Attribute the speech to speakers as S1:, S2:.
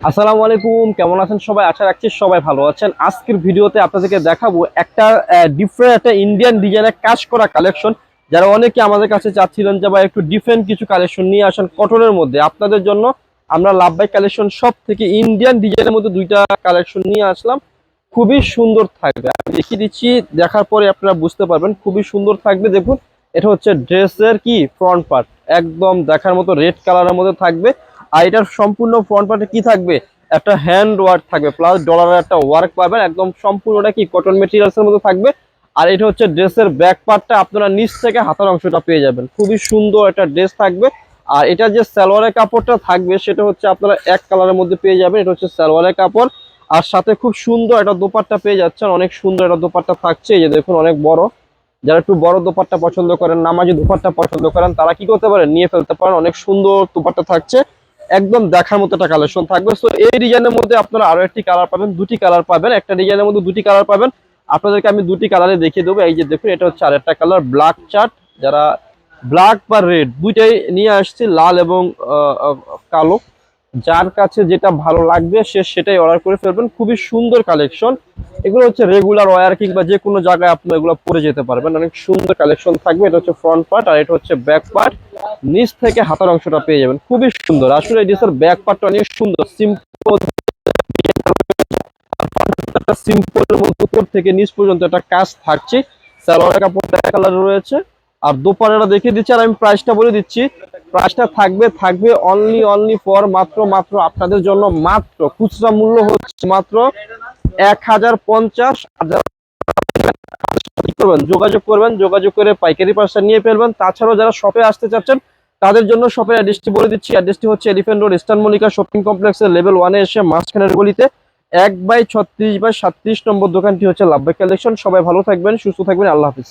S1: আসসালামু আলাইকুম, কেমন আছেন সবাই? আশা রাখছি সবাই ভালো আছেন। আজকের ভিডিওতে আপনাদেরকে দেখাবো একটা ডিফারেন্ট একটা ইন্ডিয়ান ডিজাইনের কাজ করা কালেকশন যারা অনেকে আমাদের কাছে চাচ্ছিলেন যে ভাই একটু ডিফারেন্ট কিছু কালেকশন নিয়ে আসেন কটনের মধ্যে, আপনাদের জন্য আমরা লাভবাই কালেকশন সব থেকে ইন্ডিয়ান ডিজাইনের মধ্যে দুইটা কালেকশন নিয়ে আসলাম। খুবই সুন্দর থাকবে। আমি দেখিয়ে দিচ্ছি, দেখার পরে আপনারা বুঝতে পারবেন। খুবই সুন্দর থাকবে। দেখুন, এটা হচ্ছে ড্রেসের কি ফ্রন্ট পার্ট একদম দেখার মতো রেড কালারের মধ্যে থাকবে। আর এটার সম্পূর্ণ ফ্রন্ট পার্টে কি থাকবে? একটা হ্যান্ড ওয়ার্ক থাকবে প্লাস ডলারের একটা ওয়ার্ক পাবেন, একদম সম্পূর্ণটা কি কটন মেটেরিয়ালসের মধ্যে থাকবে। আর এটা হচ্ছে ড্রেসের ব্যাক পার্টটা আপনারা নিচ থেকে হাতার অংশটা পেয়ে যাবেন। খুবই সুন্দর একটা ড্রেস থাকবে। আর এটা যে সালোয়ারের কাপড়টা থাকবে, সেটা হচ্ছে আপনারা এক কালারের মধ্যে পেয়ে যাবেন। এটা হচ্ছে সালোয়ারের কাপড়। আর সাথে খুব সুন্দর একটা দোপাট্টা পেয়ে যাচ্ছেন। অনেক সুন্দর একটা দোপাট্টা থাকছে। এই যে দেখুন, অনেক বড়। যারা একটু বড় দোপাট্টা পছন্দ করেন, নামাজি দোপাট্টা পছন্দ করেন, তারা কি করতে পারেন? নিয়ে ফেলতে পারেন। অনেক সুন্দর দোপাট্টা থাকছে। একদম দেখার মতো একটা কালেকশন থাকবে। সো এই ডিজাইনের মধ্যে আপনারা আরও একটি কালার পাবেন, দুটি কালার পাবেন। একটা ডিজাইনের মধ্যে দুটি কালার পাবেন। আপনাদেরকে আমি দুটি কালারে দেখিয়ে দেবো। এই যে দেখুন, এটা হচ্ছে আরেকটা কালার ব্ল্যাক চার্ট যারা ব্ল্যাক বা রেড দুইটাই নিয়ে আসছে, লাল এবং কালো। যার কাছে যেটা ভালো লাগবে সে সেটাই অর্ডার করে ফেলবেন। খুবই সুন্দর কালেকশন এগুলো হচ্ছে রেগুলার ওয়ার কিংবা যে কোনো জায়গায় আপনি এগুলো পরে যেতে পারবেন। অনেক সুন্দর কালেকশন থাকবে। এটা হচ্ছে ফ্রন্ট পার্ট আর এটা হচ্ছে ব্যাক পার্ট নিচ থেকে হাতার অংশটা পেয়ে যাবেন। খুবই সুন্দর। আসলে এই ড্রেসের ব্যাক পার্টটা অনেক সুন্দর। সিম্পল সিম্পলের উপর থেকে নিচ পর্যন্ত একটা কাজ থাকছে। সালোয়ার কাপড়টা কালার রয়েছে। আর দোপারেটা দেখিয়ে দিচ্ছি আর আমি প্রাইসটা বলে দিচ্ছি। প্রাইসটা থাকবে থাকবে অনলি অনলি ফর মাত্র মাত্র আপনাদের জন্য মাত্র খুচরা মূল্য হচ্ছে মাত্র এক হাজার পঞ্চাশ। করবেন, যোগাযোগ করবেন, যোগাযোগ করে পাইকারি পার্সেন্ট নিয়ে ফেলবেন। তাছাড়াও যারা শপে আসতে চাচ্ছেন, তাদের জন্য শপের অ্যাড্রেসটি বলে দিচ্ছি। অ্যাড্রেসটি হচ্ছে elephant road eastern Mallika shopping কমপ্লেক্সের লেভেল ওয়ানে এসে মাঝখানের গলিতে এক বাই ছত্রিশ বাই সাতত্রিশ নম্বর দোকানটি হচ্ছে লাভবাই কালেকশন সবাই ভালো থাকবেন, সুস্থ থাকবেন। আল্লাহ হাফিজ।